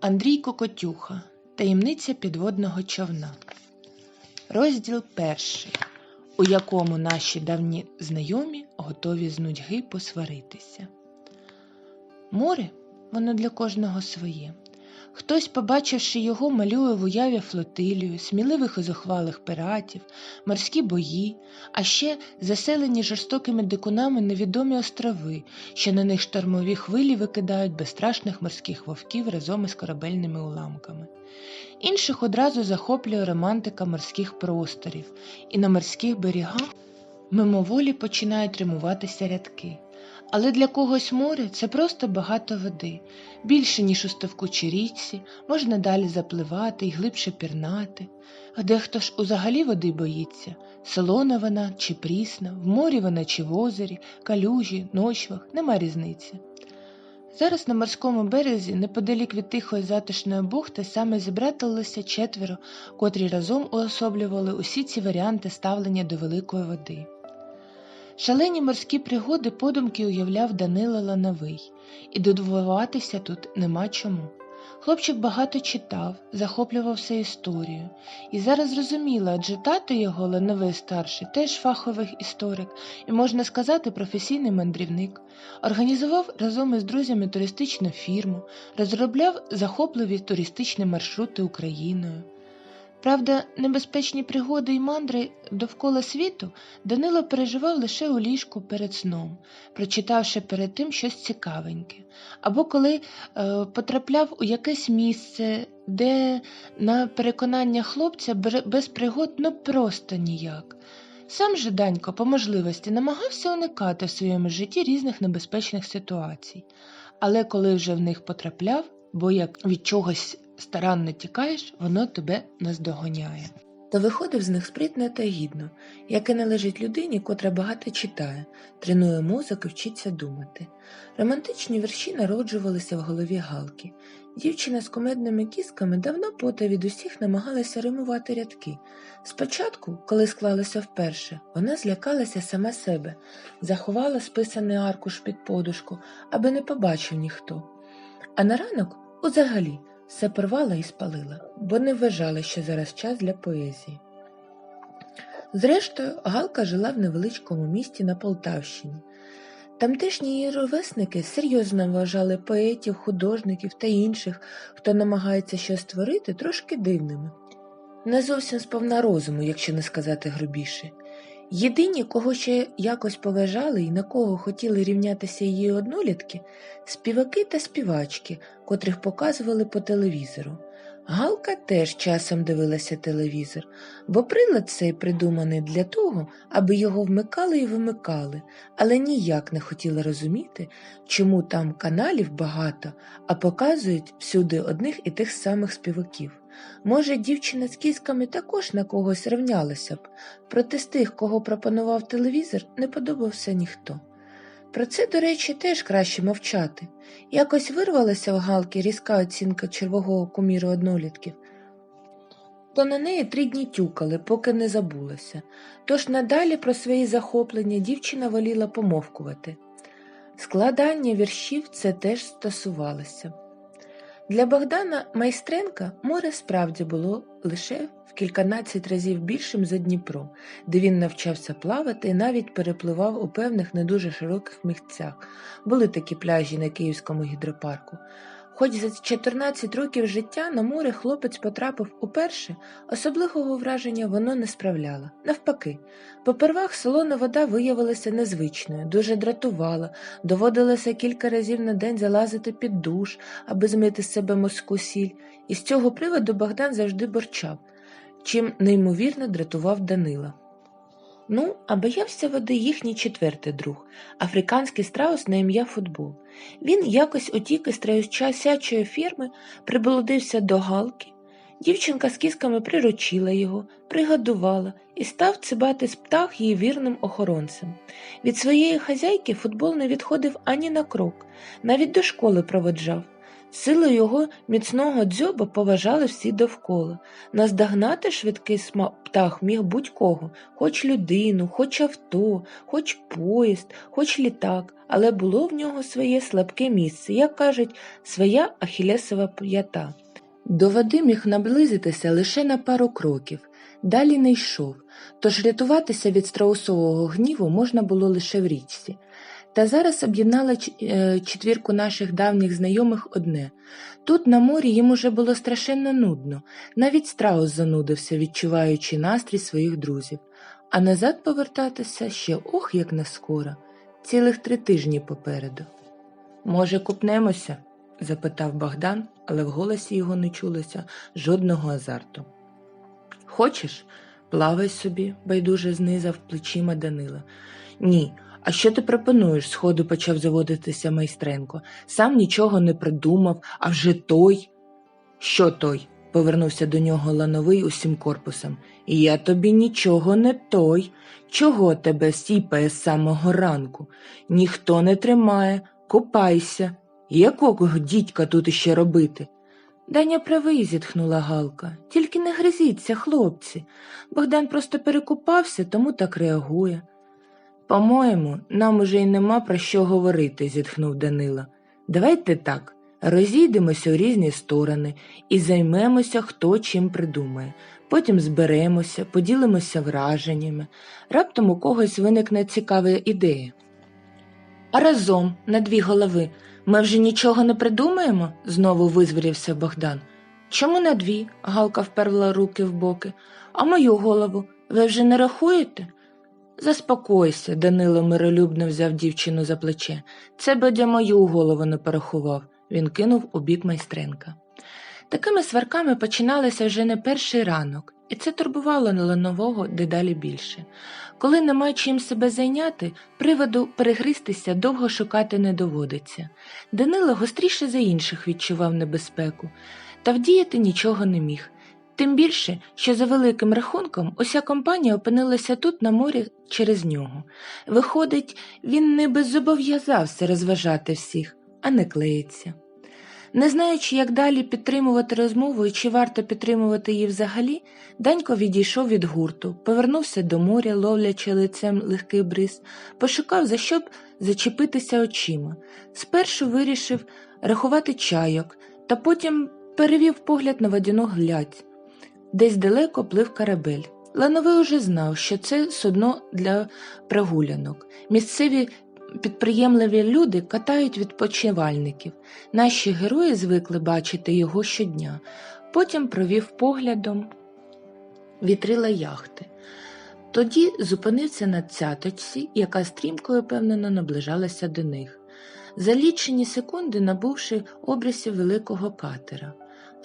Андрій Кокотюха. Таємниця підводного човна. Розділ перший, у якому наші давні знайомі готові з нудьги посваритися. Море воно для кожного своє. Хтось, побачивши його, малює в уяві флотилію, сміливих і зухвалих пиратів, морські бої, а ще заселені жорстокими дикунами невідомі острови, що на них штормові хвилі викидають безстрашних морських вовків разом із корабельними уламками. Інших одразу захоплює романтика морських просторів, і на морських берегах мимоволі починають римуватися рядки. Але для когось море це просто багато води, більше, ніж у ставку чи річці, можна далі запливати і глибше пірнати. А дехто ж узагалі води боїться солона вона чи прісна, в морі вона чи в озері, калюжі, ночвах, нема різниці. Зараз на морському березі, неподалік від тихої затишної бухти, саме зібратилися четверо, котрі разом уособлювали усі ці варіанти ставлення до великої води. Шалені морські пригоди подумки уявляв Данила Лановий, і додивуватися тут нема чому. Хлопчик багато читав, захоплювався історією, і зараз зрозуміла, адже тато його Лановий старший, теж фаховий історик і, можна сказати, професійний мандрівник, організував разом із друзями туристичну фірму, розробляв захопливі туристичні маршрути Україною. Правда, небезпечні пригоди й мандри довкола світу Данило переживав лише у ліжку перед сном, прочитавши перед тим щось цікавеньке, або коли е, потрапляв у якесь місце, де, на переконання хлопця, без пригод ну просто ніяк. Сам же Данько по можливості намагався уникати в своєму житті різних небезпечних ситуацій, але коли вже в них потрапляв, бо як від чогось старанно тікаєш, воно тебе наздоганяє. То виходив з них спритно та гідно, як і належить людині, котра багато читає, тренує мозок і вчиться думати. Романтичні вірші народжувалися в голові Галки. Дівчина з кумедними кісками давно пота від усіх намагалася римувати рядки. Спочатку, коли склалося вперше, вона злякалася сама себе, заховала списаний аркуш під подушку, аби не побачив ніхто. А на ранок, узагалі, все порвала і спалила, бо не вважала, що зараз час для поезії. Зрештою, Галка жила в невеличкому місті на Полтавщині. Тамтешні її ровесники серйозно вважали поетів, художників та інших, хто намагається щось створити, трошки дивними. Не зовсім сповна розуму, якщо не сказати грубіше. Єдині, кого ще якось поважали і на кого хотіли рівнятися її однолітки, співаки та співачки, котрих показували по телевізору. Галка теж часом дивилася телевізор, бо прилад цей придуманий для того, аби його вмикали і вимикали, але ніяк не хотіла розуміти, чому там каналів багато, а показують всюди одних і тих самих співаків. Може, дівчина з кісками також на когось рівнялася б, проте з тих, кого пропонував телевізор, не подобався ніхто. Про це, до речі, теж краще мовчати. Якось вирвалася в Галки різка оцінка червового куміру однолітків, то на неї три дні тюкали, поки не забулася. Тож надалі про свої захоплення дівчина воліла помовкувати. Складання віршів це теж стосувалося. Для Богдана Майстренка море справді було лише в кільканадцять разів більшим за Дніпро, де він навчався плавати і навіть перепливав у певних не дуже широких місцях. Були такі пляжі на Київському гідропарку. Хоч за 14 років життя на море хлопець потрапив уперше, особливого враження воно не справляло. Навпаки, попервах солона вода виявилася незвичною, дуже дратувала, доводилося кілька разів на день залазити під душ, аби змити з себе морську сіль, і з цього приводу Богдан завжди борчав, чим неймовірно дратував Данила. Ну, а боявся води їхній четвертий друг, африканський страус на ім'я футбол. Він якось утік із троючасячої фірми, приболодився до галки. Дівчинка з кісками приручила його, пригодувала і став цибати з птах її вірним охоронцем. Від своєї хазяйки футбол не відходив ані на крок, навіть до школи проводжав. Силу його міцного дзьоба поважали всі довкола. Наздогнати швидкий сма- птах міг будь-кого, хоч людину, хоч авто, хоч поїзд, хоч літак, але було в нього своє слабке місце, як кажуть, своя ахілесова п'ята. До води міг наблизитися лише на пару кроків, далі не йшов, тож рятуватися від страусового гніву можна було лише в річці. Та зараз об'єднала е, четвірку наших давніх знайомих одне. Тут на морі їм уже було страшенно нудно, навіть страус занудився, відчуваючи настрій своїх друзів. А назад повертатися ще ох, як не скоро, цілих три тижні попереду. Може, купнемося? запитав Богдан, але в голосі його не чулося жодного азарту. Хочеш, плавай собі, байдуже знизав плечима Данила. Ні, а що ти пропонуєш? сходу почав заводитися майстренко. Сам нічого не придумав, а вже той. Що той? повернувся до нього лановий усім корпусом. Я тобі нічого не той. Чого тебе сіпає з самого ранку? Ніхто не тримає, купайся. Якого дідька тут іще робити? Даня правий, зітхнула Галка. Тільки не гризіться, хлопці. Богдан просто перекупався, тому так реагує. По-моєму, нам уже й нема про що говорити, зітхнув Данила. Давайте так, розійдемося у різні сторони і займемося, хто чим придумає. Потім зберемося, поділимося враженнями. Раптом у когось виникне цікава ідея. А разом, на дві голови, ми вже нічого не придумаємо? знову визвірівся Богдан. Чому на дві? Галка вперла руки в боки. А мою голову ви вже не рахуєте? Заспокойся, Данило миролюбно взяв дівчину за плече. Це Бодя мою голову не порахував. Він кинув у бік майстренка. Такими сварками починалися вже не перший ранок, і це турбувало ланового дедалі більше. Коли нема чим себе зайняти, приводу перегристися довго шукати не доводиться. Данило гостріше за інших відчував небезпеку, та вдіяти нічого не міг. Тим більше, що за великим рахунком уся компанія опинилася тут на морі через нього. Виходить, він ніби зобов'язався розважати всіх, а не клеїться. Не знаючи, як далі підтримувати розмову і чи варто підтримувати її взагалі, Данько відійшов від гурту, повернувся до моря, ловлячи лицем легкий бриз, пошукав, за що б зачепитися очима. Спершу вирішив рахувати чайок, та потім перевів погляд на водяну глядь. Десь далеко плив корабель. Лановий уже знав, що це судно для прогулянок. Місцеві підприємливі люди катають відпочивальників. Наші герої звикли бачити його щодня. Потім провів поглядом вітрила яхти. Тоді зупинився на цяточці, яка стрімко і впевнено наближалася до них. За лічені секунди набувши обрисів великого катера.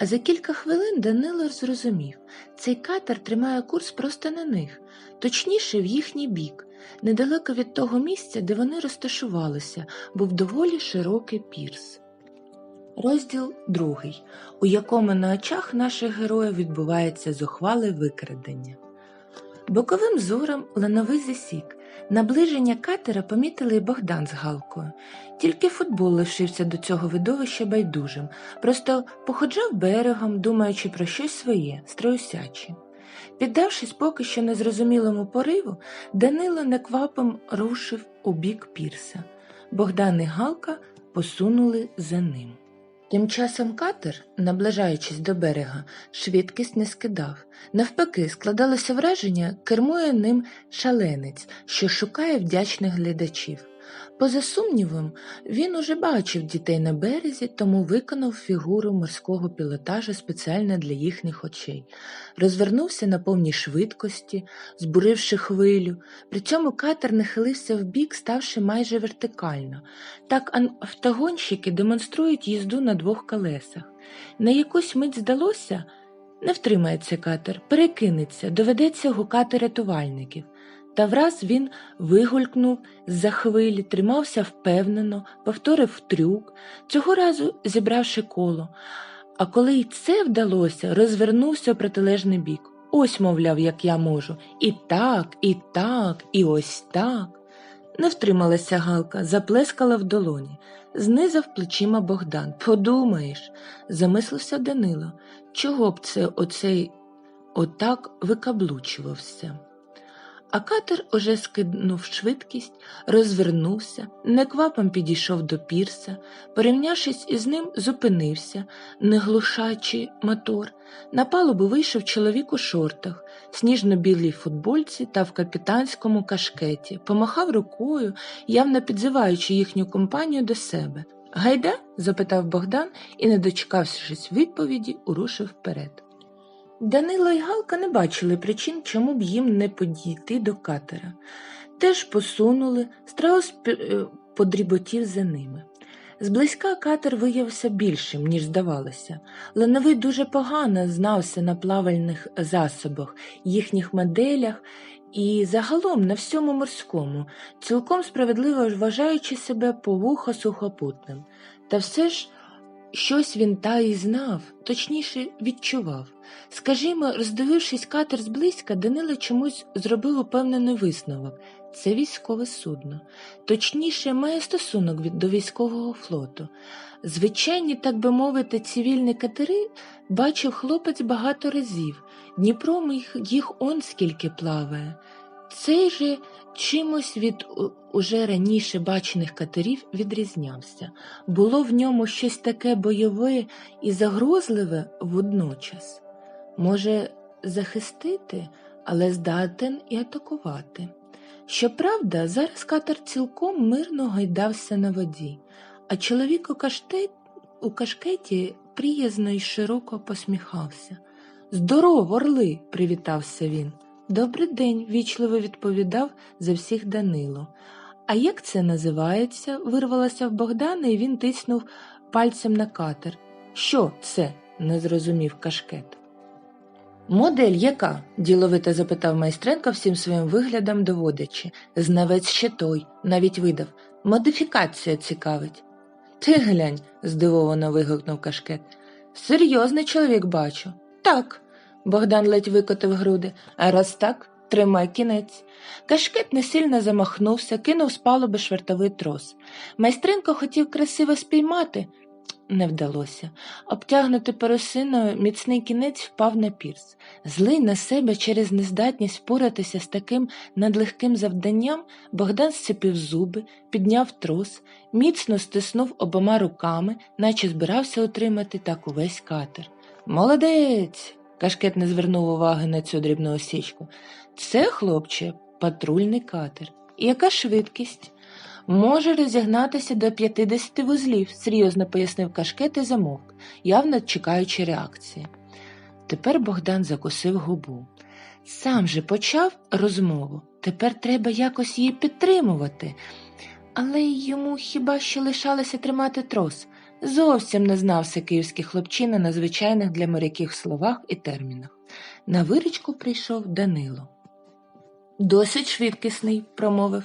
За кілька хвилин Данило зрозумів, цей катер тримає курс просто на них, точніше в їхній бік. Недалеко від того місця, де вони розташувалися, був доволі широкий пірс. Розділ другий, у якому на очах наших героїв відбувається зухвале викрадення. Боковим зором лановий засік. Наближення катера помітили й Богдан з Галкою. Тільки футбол лишився до цього видовища байдужим, просто походжав берегом, думаючи про щось своє, страусяче. Піддавшись поки що незрозумілому пориву, Данило неквапом рушив у бік пірса. Богдан і Галка посунули за ним. Тим часом катер, наближаючись до берега, швидкість не скидав. Навпаки, складалося враження, кермує ним шаленець, що шукає вдячних глядачів. Поза сумнівом, він уже бачив дітей на березі, тому виконав фігуру морського пілотажа спеціально для їхніх очей. Розвернувся на повній швидкості, збуривши хвилю. При цьому катер нахилився вбік, ставши майже вертикально. Так автогонщики демонструють їзду на двох колесах. На якусь мить здалося, не втримається катер, перекинеться, доведеться гукати рятувальників. Та враз він вигулькнув з-за хвилі, тримався впевнено, повторив трюк, цього разу зібравши коло. А коли й це вдалося, розвернувся у протилежний бік. Ось, мовляв, як я можу. І так, і так, і ось так. Не втрималася Галка, заплескала в долоні. Знизав плечима Богдан. Подумаєш, замислився Данило. Чого б це оцей отак викаблучувався? А катер уже скинув швидкість, розвернувся, неквапом підійшов до пірса, порівнявшись із ним, зупинився, не глушачи мотор. На палубу вийшов чоловік у шортах, сніжно-білій футбольці та в капітанському кашкеті, помахав рукою, явно підзиваючи їхню компанію до себе. Гайда? запитав Богдан і, не дочекавшись відповіді, урушив вперед. Данило і Галка не бачили причин, чому б їм не подійти до катера. Теж посунули, страус е, подріботів за ними. Зблизька катер виявився більшим, ніж здавалося. Лановий дуже погано знався на плавальних засобах, їхніх моделях і загалом на всьому морському, цілком справедливо вважаючи себе по вухо сухопутним. Та все ж щось він та й знав, точніше відчував. Скажімо, роздивившись катер зблизька, Данило чомусь зробив упевнений висновок це військове судно, точніше, має стосунок від до військового флоту. Звичайні, так би мовити, цивільні катери бачив хлопець багато разів. Дніпром їх, їх он скільки плаває. Цей же чимось від уже раніше бачених катерів відрізнявся. Було в ньому щось таке бойове і загрозливе водночас. Може, захистити, але здатен і атакувати. Щоправда, зараз катер цілком мирно гайдався на воді, а чоловік у, каштет, у кашкеті приязно й широко посміхався. Здоров, орли! привітався він. Добрий день, вічливо відповідав за всіх Данило. А як це називається? вирвалося в Богдана, і він тиснув пальцем на катер. Що це? не зрозумів кашкет. Модель яка? діловито запитав майстренко всім своїм виглядом доводячи. Знавець ще той, навіть видав. Модифікація цікавить. Ти глянь, здивовано вигукнув кашкет. Серйозний чоловік бачу. Так. Богдан ледь викотив груди, а раз так, тримай кінець. Кашкет несильно замахнувся, кинув з палуби швартовий трос. Майстринко хотів красиво спіймати, не вдалося. Обтягнутий парусиною міцний кінець впав на пірс. Злий на себе через нездатність впоратися з таким надлегким завданням, Богдан сцепив зуби, підняв трос, міцно стиснув обома руками, наче збирався отримати так увесь катер. Молодець! Кашкет не звернув уваги на цю дрібну осічку. Це, хлопче, патрульний катер. І яка швидкість? Може розігнатися до 50 вузлів, серйозно пояснив кашкет і замовк, явно чекаючи реакції. Тепер Богдан закусив губу. Сам же почав розмову. Тепер треба якось її підтримувати. Але йому хіба що лишалося тримати трос. Зовсім не знався київський хлопчина на звичайних для моряків словах і термінах. На вирічку прийшов Данило. Досить швидкісний, промовив.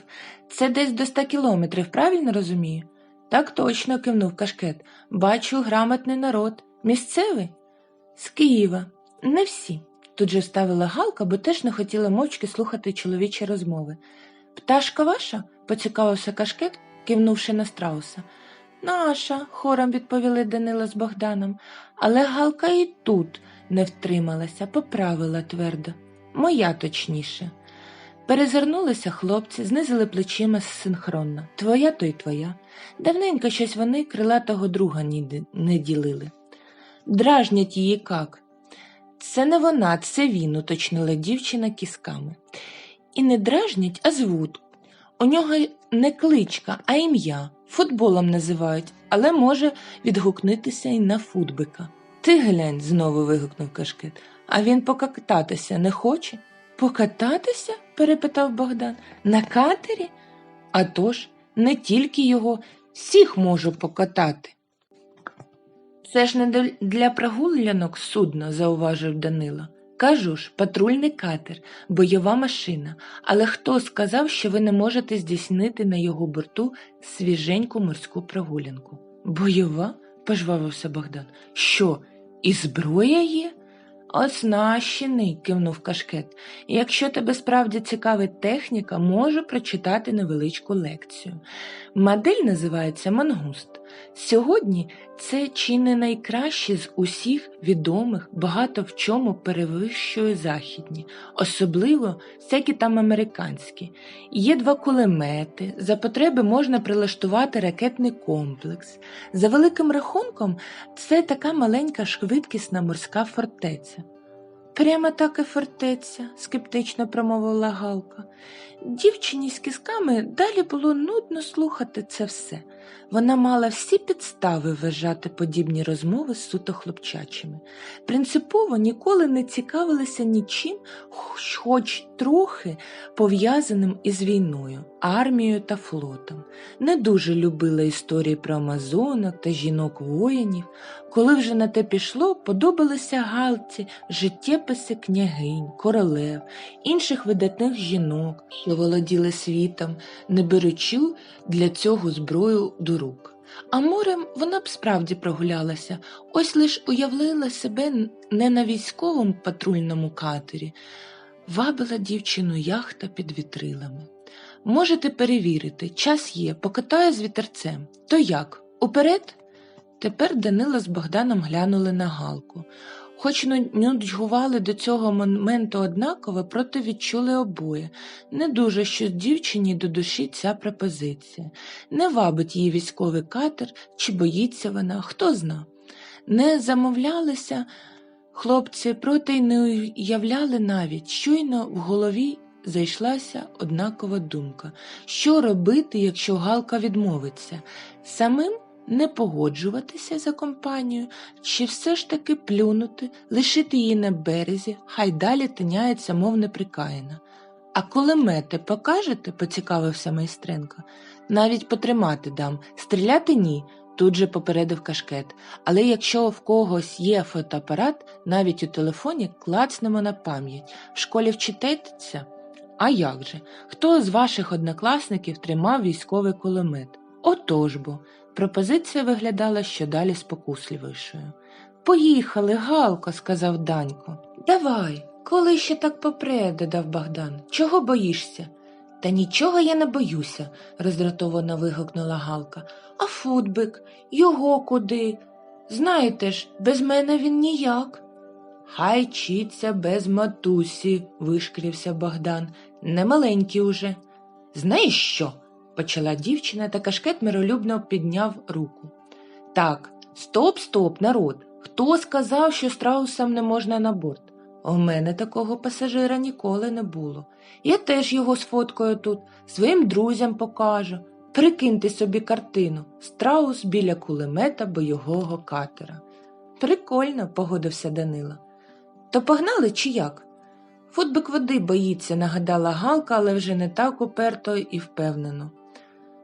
Це десь до ста кілометрів, правильно розумію? Так точно, кивнув кашкет. Бачу, грамотний народ. Місцевий? З Києва. Не всі. Тут же ставила Галка, бо теж не хотіла мовчки слухати чоловічі розмови. Пташка ваша? поцікавився кашкет, кивнувши на страуса. Наша, хором відповіли Данила з Богданом, але Галка і тут не втрималася, поправила твердо. Моя точніше. Перезирнулися хлопці, знизили плечима синхронно. Твоя то й твоя. Давненько щось вони крилатого друга не ділили. Дражнять її как. Це не вона, це він, уточнила дівчина кісками. І не дражнять, а звуть. У нього не кличка, а ім'я. Футболом називають, але може відгукнутися і на футбика. Ти глянь, знову вигукнув кашкет, а він покататися не хоче. Покататися? перепитав Богдан. На катері? «А тож, не тільки його, всіх можу покатати. Це ж не для прогулянок судно, зауважив Данила. Кажу ж, патрульний катер, бойова машина, але хто сказав, що ви не можете здійснити на його борту свіженьку морську прогулянку? Бойова? пожвавився Богдан. Що, і зброя є? Оснащений, кивнув кашкет. Якщо тебе справді цікавить техніка, можу прочитати невеличку лекцію. Модель називається Мангуст. Сьогодні це чи не найкраще з усіх відомих, багато в чому перевищує західні, особливо всякі там американські. Є два кулемети, за потреби можна прилаштувати ракетний комплекс. За великим рахунком, це така маленька швидкісна морська фортеця. Прямо так і фортеця, скептично промовила Галка. Дівчині з кісками далі було нудно слухати це все. Вона мала всі підстави вважати подібні розмови суто хлопчачими. Принципово ніколи не цікавилися нічим, хоч, трохи пов'язаним із війною, армією та флотом. Не дуже любила історії про амазонок та жінок-воїнів. Коли вже на те пішло, подобалися Галці життєписи княгинь, королев, інших видатних жінок, що володіли світом, не беручи для цього зброю до рук. А морем вона б справді прогулялася, ось лиш уявила себе не на військовому патрульному катері, вабила дівчину яхта під вітрилами. Можете перевірити, час є, покатаю з вітерцем. То як? Уперед? Тепер Данила з Богданом глянули на Галку. Хоч нудьгували до цього моменту однаково, проте відчули обоє. Не дуже що дівчині до душі ця пропозиція. Не вабить її військовий катер, чи боїться вона, хто зна. Не замовлялися хлопці, проте й не уявляли навіть, щойно в голові зайшлася однакова думка що робити, якщо Галка відмовиться. Самим не погоджуватися за компанію, чи все ж таки плюнути, лишити її на березі, хай далі тиняється, мов неприкаяна. А кулемети покажете, поцікавився майстренко. Навіть потримати дам, стріляти ні, тут же попередив кашкет. Але якщо в когось є фотоапарат, навіть у телефоні клацнемо на пам'ять. В школі вчитеться? А як же? Хто з ваших однокласників тримав військовий кулемет? Отож бо. Пропозиція виглядала щодалі спокусливішою. Поїхали, Галко, сказав Данько. Давай, коли ще так попре, додав Богдан. Чого боїшся? Та нічого я не боюся, роздратовано вигукнула Галка. А футбик, його куди? Знаєте ж, без мене він ніяк. Хай чіться без матусі, вишкірився Богдан. Не маленький уже. Знаєш що? Почала дівчина, та кашкет миролюбно підняв руку. Так, стоп, стоп, народ. Хто сказав, що страусам не можна на борт? У мене такого пасажира ніколи не було. Я теж його сфоткаю тут, своїм друзям покажу. Прикиньте собі картину страус біля кулемета бойового катера. Прикольно, погодився Данила. То погнали чи як? Футбик води боїться, нагадала Галка, але вже не так уперто і впевнено.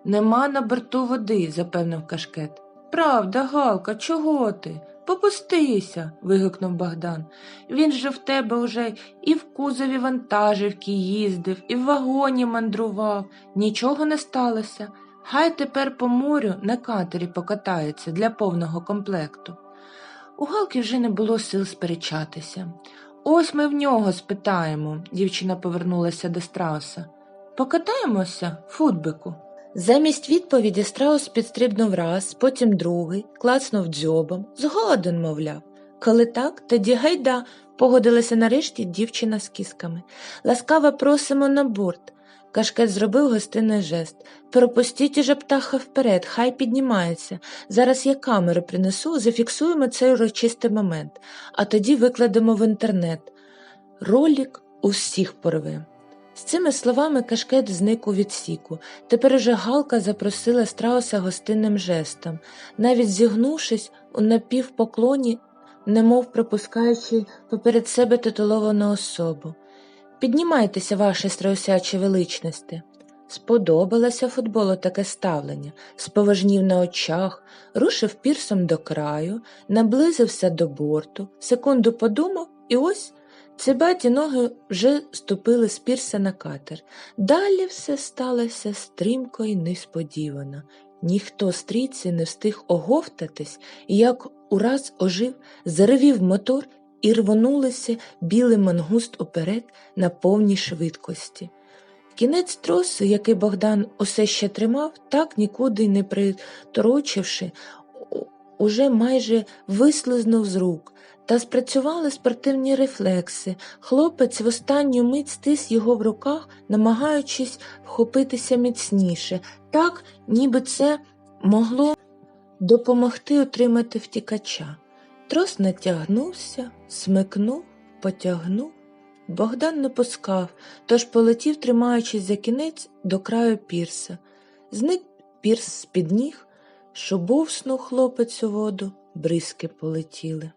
Нема на борту води, запевнив кашкет. Правда, Галка, чого ти? Попустися. вигукнув Богдан. Він же в тебе уже і в кузові вантажівки їздив, і в вагоні мандрував. Нічого не сталося. Хай тепер по морю на катері покатається для повного комплекту. У Галки вже не було сил сперечатися. Ось ми в нього спитаємо, дівчина повернулася до страуса. Покатаємося, футбику. Замість відповіді страус підстрибнув раз, потім другий, клацнув дзьобом, згоден, мовляв. Коли так, тоді гайда, погодилася нарешті дівчина з кісками. Ласкаво просимо на борт. Кашкет зробив гостинний жест. Пропустіть уже птаха вперед, хай піднімається. Зараз я камеру принесу, зафіксуємо цей урочистий момент, а тоді викладемо в інтернет. Ролік усіх порве. З цими словами кашкет зник у відсіку. Тепер уже Галка запросила страуса гостинним жестом, навіть зігнувшись у напівпоклоні, немов пропускаючи поперед себе титуловану особу. Піднімайтеся, ваше страусяче величності. Сподобалося футболу таке ставлення, споважнів на очах, рушив пірсом до краю, наблизився до борту, секунду подумав і ось Цибаті ноги вже ступили з пірса на катер. Далі все сталося стрімко і несподівано. Ніхто з трійці не встиг оговтатись, як ураз ожив, заревів мотор і рвонулися білий мангуст уперед на повній швидкості. Кінець тросу, який Богдан усе ще тримав, так нікуди не приторочивши, уже майже вислизнув з рук. Та спрацювали спортивні рефлекси. Хлопець в останню мить стис його в руках, намагаючись вхопитися міцніше, так, ніби це могло допомогти утримати втікача. Трос натягнувся, смикнув, потягнув. Богдан не пускав, тож полетів, тримаючись за кінець до краю пірса. Зник пірс з-під ніг, шубовснув хлопець у воду, бризки полетіли.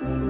Thank you.